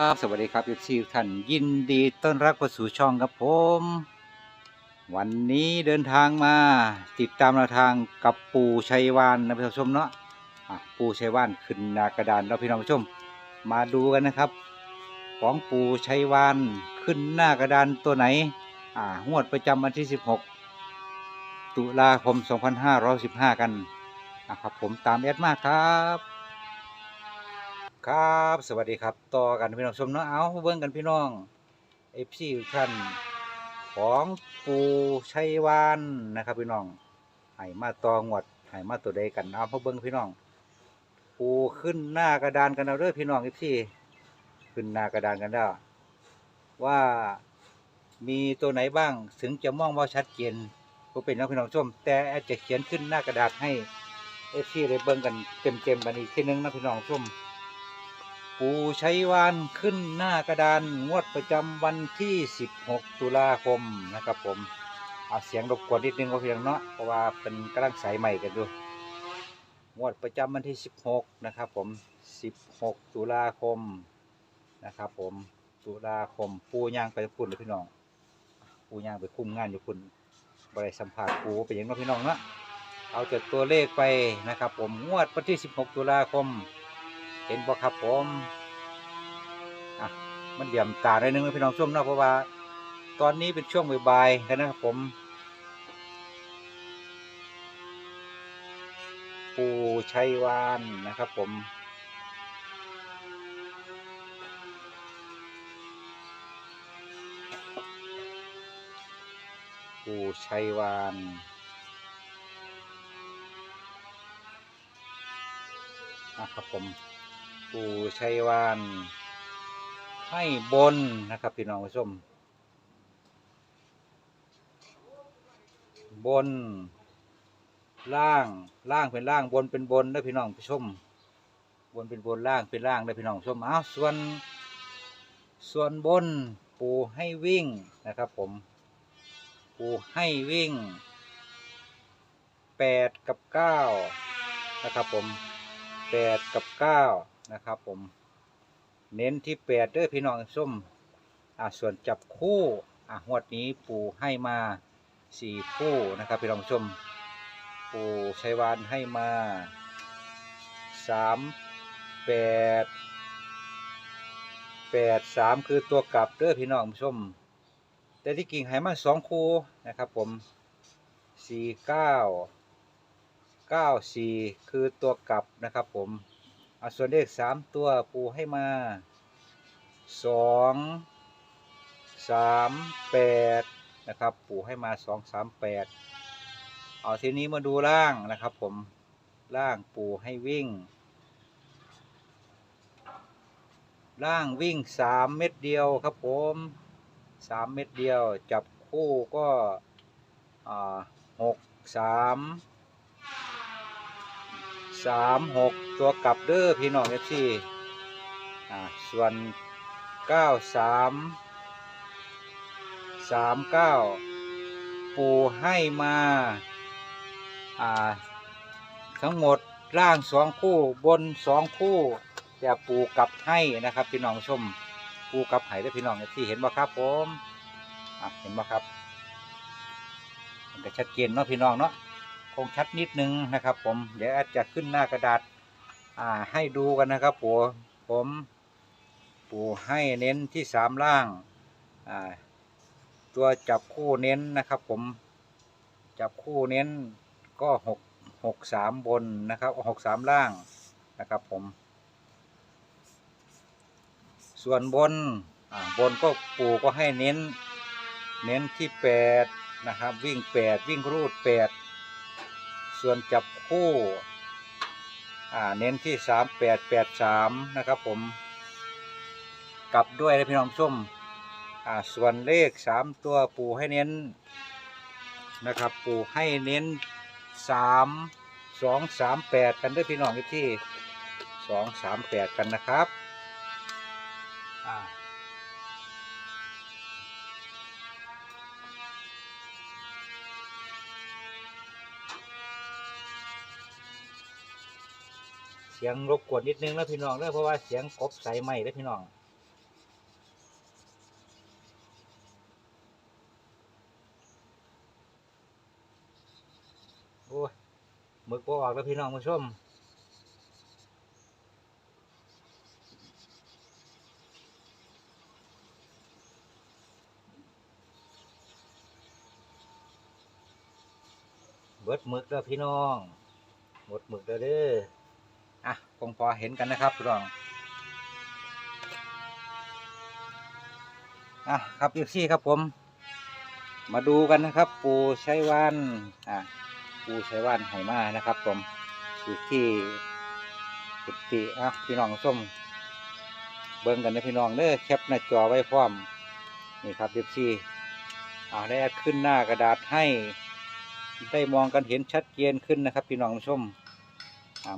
ครับสวัสดีครับเอฟซีท่านยินดีต้อนรับเข้าสู่ช่องครับผม วันนี้เดินทางมาติดตามแนวทางกับปู่ชัยวานนะพี่น้องผู้ชมเนาะอะปู่ชัยวานขึ้นหนากระดานเราพี่น้องผู้ชม มาดูกันนะครับ ของปู่ชัยวานขึ้นหน้ากระดานตัวไหนอ่างวดประจำวันที่ 16 ตุลาคม 2515 กันนะครับผมตามแอดมากครับ ครับสวัสดีครับต่อกันพี่น้องชมเนาะเอาเบิ่งกันพี่น้องเอฟซีท่านของปูชัยวานนะครับพี่น้องให้มาต่องวดให้มาตัวใดกันเอามาเบิ่งพี่น้อง ปูขึ้นหน้ากระดานกันเอาเด้อพี่น้องเอฟซีขึ้นหน้ากระดานกันแล้วว่ามีตัวไหนบ้างถึงจะมองว่าชัดเจนก็เป็นน้องพี่น้องชม แต่อาจจะเขียนขึ้นหน้ากระดาษให้เอฟซีได้เบิ่งกันเต็มๆบันอีกทีนึงนะพี่น้องชม ปูชัยวานขึ้นหน้ากระดานงวดประจำวันที่ 16 ตุลาคมนะครับผม เอาเสียงรบกวนนิดนึงก็เพียงเนาะเพราะว่าเป็นกำลังสายใหม่กันอยู่งวดประจำวันที่ 16 นะครับผม 16 ตุลาคมนะครับผมตุลาคมปูย่างไปพุ่นเลยพี่น้อง ปูย่างไปคุมงานอยู่พุ่นบริสัมผัสปูเป็นอย่างน้องพี่น้องเนาะเอาจดตัวเลขไปนะครับผมงวดวันที่ 16 ตุลาคม เห็นบ่ครับผมอะมันเดี่ยมตาได้นึงพี่น้องชมเนาะเพราะว่า ตอนนี้เป็นช่วงบ่ายๆนะครับผม ปูชัยวานนะครับผมปูชัยวานนะครับผม ปู่ชัยวาน ให้บนนะครับ พี่น้องผู้ชม บน ล่างล่างเป็นล่างบนเป็นบนนะพี่น้องผู้ชม บนเป็นบนล่างเป็นล่างนะพี่น้องผู้ชมอ้าวส่วน ส่วนบน ปูให้วิ่งนะครับ ผม ปูให้วิ่งแปดกับเก้านะครับผมแปดกับเก้า นะครับ ผม เน้นที่แปดเด้อพี่น้องส้มอ่าส่วนจับคู่อะงวดนี้ปู่ให้มาสี่คู่นะครับพี่น้องชม ปู่ชัยวานให้มาสามแปดแปดสามคือตัวกลับเด้อพี่น้องชม แต่ที่กิ่งให้มาสองคู่นะครับ ผมสี่เก้าเก้าสี่คือตัวกลับนะครับ ผม เอาส่วนเลขสามตัวปูให้มาสองสามแปดนะครับ ปูให้มาสองสามแปดเอาทีนี้มาดูล่างนะครับ ผมล่างปูให้วิ่ง ล่างวิ่งสามเม็ดเดียวครับผมสามเม็ดเดียว จับคู่ก็หกสาม สามหกตัวกลับเด้อพี่น้องเอฟซีอ่าส่วนเก้าสามสามเก้าปูให้มาอ่าทั้งหมดล่างสองคู่บนสองคู่แต่ปูกลับให้นะครับพี่น้องชมปูกลับให้เด้อพี่น้องเอฟซีเห็นบ่ครับผมเห็นบ่ครับมันก็ชัดเจนเนาะพี่น้องเนาะ คงชัดนิดนึงนะครับ ผมเดี๋ยวอาจจะขึ้นหน้ากระดาษอ่าให้ดูกันนะครับผมผมปูให้เน้นที่สามล่างอ่าตัวจับคู่เน้นนะครับ ผมจับคู่เน้นก็หกหกสามบนนะครับหกสามล่างนะครับผม ส่วนบนอ่าบนก็ปูก็ให้เน้น เน้นที่แปดนะครับ วิ่งแปดวิ่งรูดแปด ส่วนจับคู่เน้นที่สามแปดแปดสามนะครับผม กลับด้วยนะพี่น้องส้มส่วนเลขสามตัวปูให้เน้นนะครับ ปูให้เน้นสามสองสามแปดกันด้วยพี่น้องที่สองสามแปดกันนะครับ อ่า สียงรบกวนนิดนึงแล้วพี่น้องเนื่อเพราะว่าเสียงกบสายไหมเล้อพี่น้องโอ้ยมึกบ่ออกแล้วพี่น้องมาชมเบิดมึกแล้วพี่น้อง หมดหมึกแล้วเด้อ อะคงพอเห็นกันนะครับพี่น้องอะครับอีกที่ครับผม มาดูกันนะครับ ปูใช้วันอะปูใช้วันไหมานะครับ ผมอยู่ที่กุฏิอะพี่น้องส้มเบิ่งกันนะพี่น้องเด้อแคปหน้าจอไว้พร้อมนี่ครับเอฟซีอ่าได้ขึ้นหน้ากระดาษให้ ได้มองกันเห็นชัดเจนขึ้นนะครับ พี่น้องผู้ชม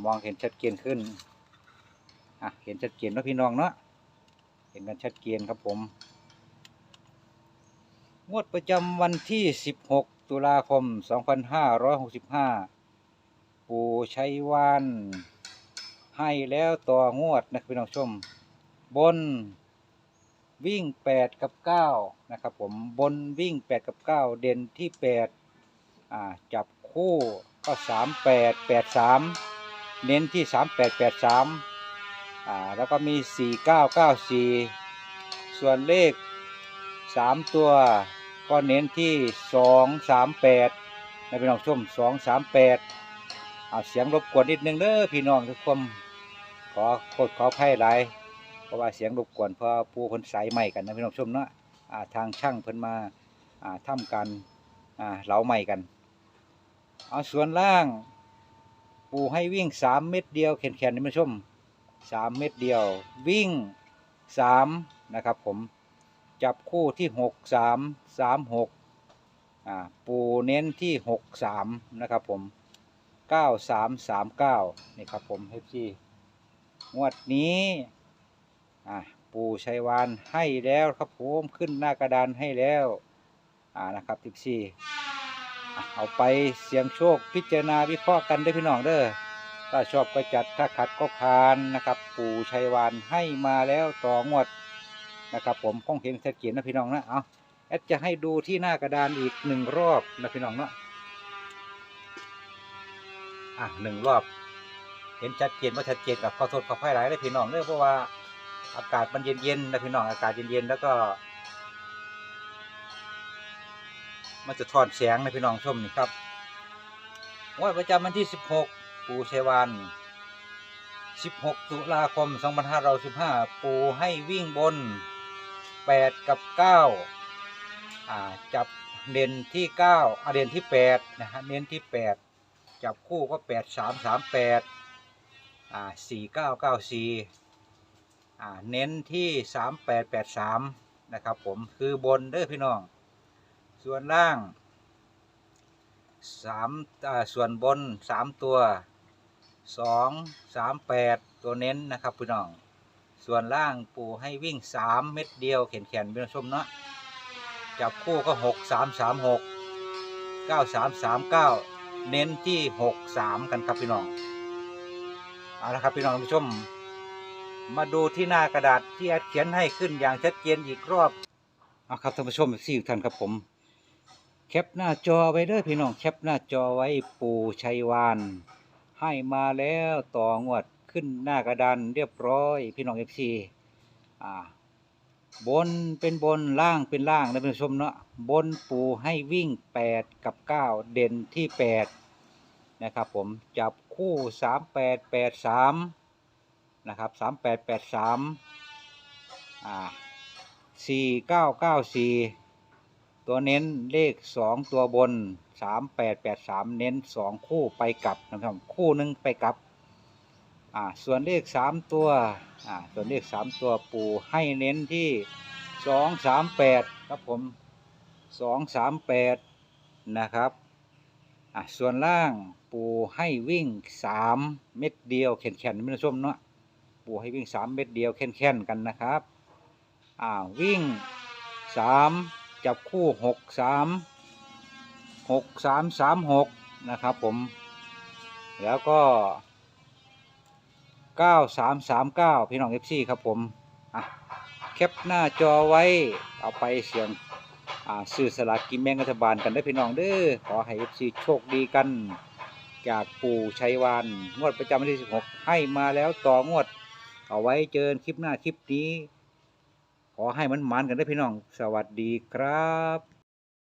มองเห็นชัดเจนขึ้นอะเห็นชัดเจนเนาะพี่น้องเนาะเห็นกันชัดเจนครับผม งวดประจำวันที่ 16 ตุลาคม 2565 ปู่ชัยวานให้แล้วต่องวดนะครับพี่น้องชม บนวิ่ง 8 กับ 9 นะครับผมบนวิ่ง 8 กับ 9 เด่นที่ 8 อ่า จับคู่ก็ 3 8 8 3 เน้นที่ 3 8 8 3อ่าแล้วก็มี 4 9 9 4 ส่วนเลข 3 ตัวก็เน้นที่สองสามแปดในพี่น้องชมสองสามแปดเอาเสียงรบกวนนิดนึงเด้อพี่น้องทุกคนขอโทษขอไพ่หลายเพราะว่าเสียงรบกวนเพราะปูคนสายใหม่กันนะพี่น้องชมเนาะอ่าทางช่างเพิ่นมาอ่าทำการอ่าเหลาใหม่กัน เอาส่วนล่าง ปูให้วิ่งสามเม็ดเดียวแขนๆนี่พี่น้ชมสามเม็ดเดียว วิ่งสามนะครับผมจับคู่ที่หกสามสามหกอ่าปูเน้นที่หกสามนะครับผมเก้าสามสามเก้านี่ครับผมเฮฟซีงวดนี้อ่าปูชัยวานให้แล้วครับผมขึ้นหน้ากระดานให้แล้วอ่านะครับทิปซี เอาไปเสียงโชคพิจารณาวิเคราะห์กันได้พี่น้องเด้อถ้าชอบก็จัดถ้าขัดก็พานนะครับ ปู่ชัยวานให้มาแล้วต่องวดนะครับผมคงเห็นชัดเจนนะพี่น้องนะเอาแอดจะให้ดูที่หน้ากระดานอีกหนึ่งรอบนะพี่น้องเนาะอะหนึ่งรอบ เห็นชัดเจนว่าชัดเจนกับข้อโทษขออภัยหลายเลยพี่น้องเด้อเพราะว่าอากาศมันเย็นๆนะพี่น้องอากาศเย็นๆแล้วก็ มันจะถอดแสงในพี่น้องชมนี่ครับงวดประจำวันที่ 16 ปูเชวัน16 ตุลาคม 2515 ปูให้วิ่งบน 8 กับ 9 อ่า จับเด่นที่ 9อ่าเด่นที่ 8 นะฮะ เน้นที่ 8 จับคู่ก็ 8 3 3 8 อ่า 4 9 9 4 อ่า เน้นที่ 3 8 8 3 นะครับผม คือบนเด้อพี่น้อง ส่วนล่าง3อ่าส่วนบน3ตัวสองสามแปดตัวเน้นนะครับพี่น้อง ส่วนล่างปูให้วิ่งสามเม็ดเดียวเขียนเขียนพี่น้องชมเนาะจับคู่ก็หกสามสามหกเก้าสามสามเก้าเน้นที่หกสามกันครับพี่น้องเอาละครับพี่น้องท่านผู้ชม มาดูที่หน้ากระดาษที่แอดเขียนให้ขึ้นอย่างชัดเจนอีกรอบเอาครับท่านผู้ชมสี่ท่านครับผม แคปหน้าจอไว้เด้อพี่น้องแคปหน้าจอไว้ปูชัยวานให้มาแล้วต่องวดขึ้นหน้ากระดานเรียบร้อย พี่น้องเอฟซีอ่าบนเป็นบนล่างเป็นล่างนะเพื่อนผู้ชมเนาะบนปูให้วิ่ง 8 กับ 9 เด่นที่ 8 นะครับผมจับคู่ 3 8 8 3 นะครับ 3 8 8 3 อ่า 4 9 9 4 ตัวเน้นเลข2ตัวบน3 8 8 3เน้น2คู่ไปกลับนะครับคู่หนึ่งไปกลับอ่าส่วนเลขสามตัวอ่าส่วนเลขสามตัวปูให้เน้นที่สองสามแปดครับผมสองสามแปดนะครับอ่าส่วนล่างปูให้วิ่งสามเม็ดเดียวแข็งแข็งไม่ต้องชมเนาะปูให้วิ่งสามเม็ดเดียวแข็งแข็งกันนะครับอ่าวิ่งสาม จับคู่หกสามหกสามสามหกนะครับผมแล้วก็เก้าสามสามเก้าพี่น้องเอฟซีครับผมอะแคปหน้าจอไว้เอาไปเสียงอ่าซื้อสลากกินแมงรัฐบาลกันได้พี่น้องเด้อขอให้เอฟซีโชคดีกัน จากปู่ชัยวานงวดประจำวันที่สิบหกให้มาแล้วต่องวด เอาไว้เจอคลิปหน้าคลิปนี้ ขอให้มันมันกันได้พี่น้อง สวัสดีครับ